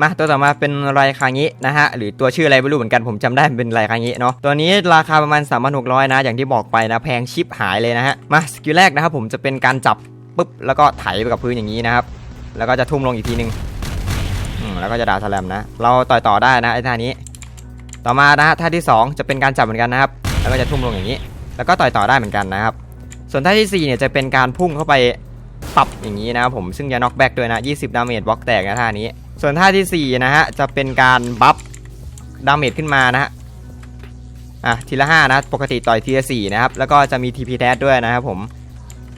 มาตัวต่อมาเป็นไรคางินะฮะหรือตัวชื่ออะไรไม่รู้เหมือนกันผมจำได้เป็นไรคางิเนาะตัวนี้ราคาประมาณ 3,600 นะอย่างที่บอกไปนะแพงชิปหายเลยนะฮะมาสกิลแรกนะครับผมจะเป็นการจับปุ๊บแล้วก็ไถไปกับพื้นอย่างนี้นะครับแล้วก็จะทุ่มลงอีกทีนึงแล้วก็จะด่าสแลมนะ เราต่อยต่อได้นะไอ้ท่านี้ ต่อมานะฮะท่าที่ 2 จะเป็นการจับเหมือนกันนะครับ แล้วก็จะทุ่มลงอย่างนี้ แล้วก็ต่อยต่อได้เหมือนกันนะครับ ส่วนท่าที่4เนี่ยจะเป็นการพุ่งเข้าไปปรับอย่างนี้นะครับผมซึ่งจะน็อกแบ็กด้วยนะ 20 ดาเมจบล็อกแตกนะท่านี้ ส่วนท่าที่ 4 นะฮะ จะเป็นการบัฟดาเมจขึ้นมานะฮะ อะ ทีละ 5 นะ ปกติต่อยทีละ4นะครับ แล้วก็จะมี TP แทสด้วยนะครับผม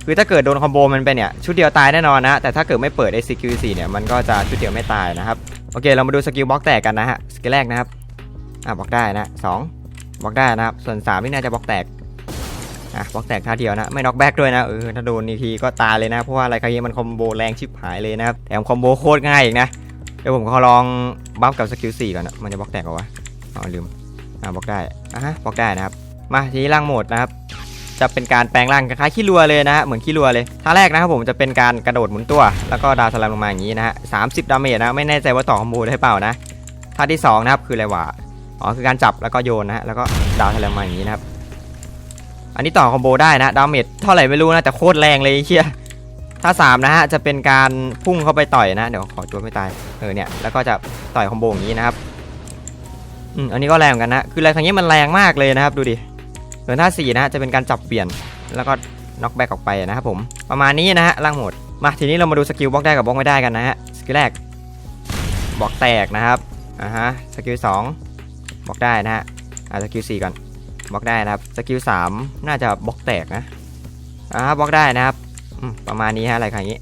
คือถ้าเกิดโดนคอมโบมันไปเนี่ย ชุดเดียวตายแน่นอนนะ แต่ถ้าเกิดไม่เปิด SQ4 เนี่ยมันก็จะชุดเดียวไม่ตายนะครับ โอเค เรามาดูสกิลบล็อกแตกกันนะฮะ สกิลแรกนะครับ อะบล็อกได้นะสองบล็อกได้นะครับ ส่วน3นี่น่าจะบล็อกแตก อะบล็อกแตกท่าเดียวนะ ไม่น็อกแบ็กด้วยนะ เออ ถ้าโดนนีทีก็ตายเลยนะ เพราะว่าอะไรคาเยมันคอมโบแรงชิบหายเลยนะครับ แถมคอมโบโคตรง่ายอีกนะ เดี๋ยวผมขอลองบัฟกับสกิล4ก่อนนะมันจะบล็อกแตกเหรอวะอ๋อลืมอะบล็อกได้อะฮะบล็อกได้นะครับ มาทีนี้ล่างโหมดนะครับ จะเป็นการแปลงร่างคล้ายขี้รัวเลยนะฮะเหมือนขี้รัวเลยท่าแรกนะครับผมจะเป็นการกระโดดหมุนตัว แล้วก็ดาวสลัมลงมาอย่างนี้นะฮะสามสิบดาเมจนะไม่แน่ใจว่าต่อคอมโบได้เปล่านะท่าที่สองนะครับคืออะไรวะอ๋อคือการจับแล้วก็โยนนะฮะแล้วก็ดาวสลัมมาอย่างนี้นะครับอันนี้ต่อคอมโบได้นะดาเมจเท่าไหร่ไม่รู้นะแต่โคตรแรงเลยเชี่ย ท่าสามนะฮะ จะเป็นการพุ่งเข้าไปต่อยนะ เดี๋ยวขอตัวไม่ตาย เออเนี่ย แล้วก็จะต่อยคอมโบอย่างนี้นะครับ อืม อันนี้ก็แรงเหมือนกันนะ คืออะไรครั้งนี้มันแรงมากเลยนะครับ ดูดิส่วนท่า4นะฮะ จะเป็นการจับเปลี่ยน แล้วก็น็อกแบ็กออกไปนะครับผม ประมาณนี้นะฮะล่างโหมด มาทีนี้เรามาดูสกิลบล็อกได้กับบล็อกไม่ได้กันนะฮะ สกิลแรกบล็อกแตกนะครับ อ่าฮะ สกิล2บล็อกได้นะฮะ อ่าสกิล4ก่อนบล็อกได้นะครับ สกิล3น่าจะบล็อกแตกนะ อ่าบล็อกได้นะครับ ประมาณนี้ฮะอะไรอย่างนี้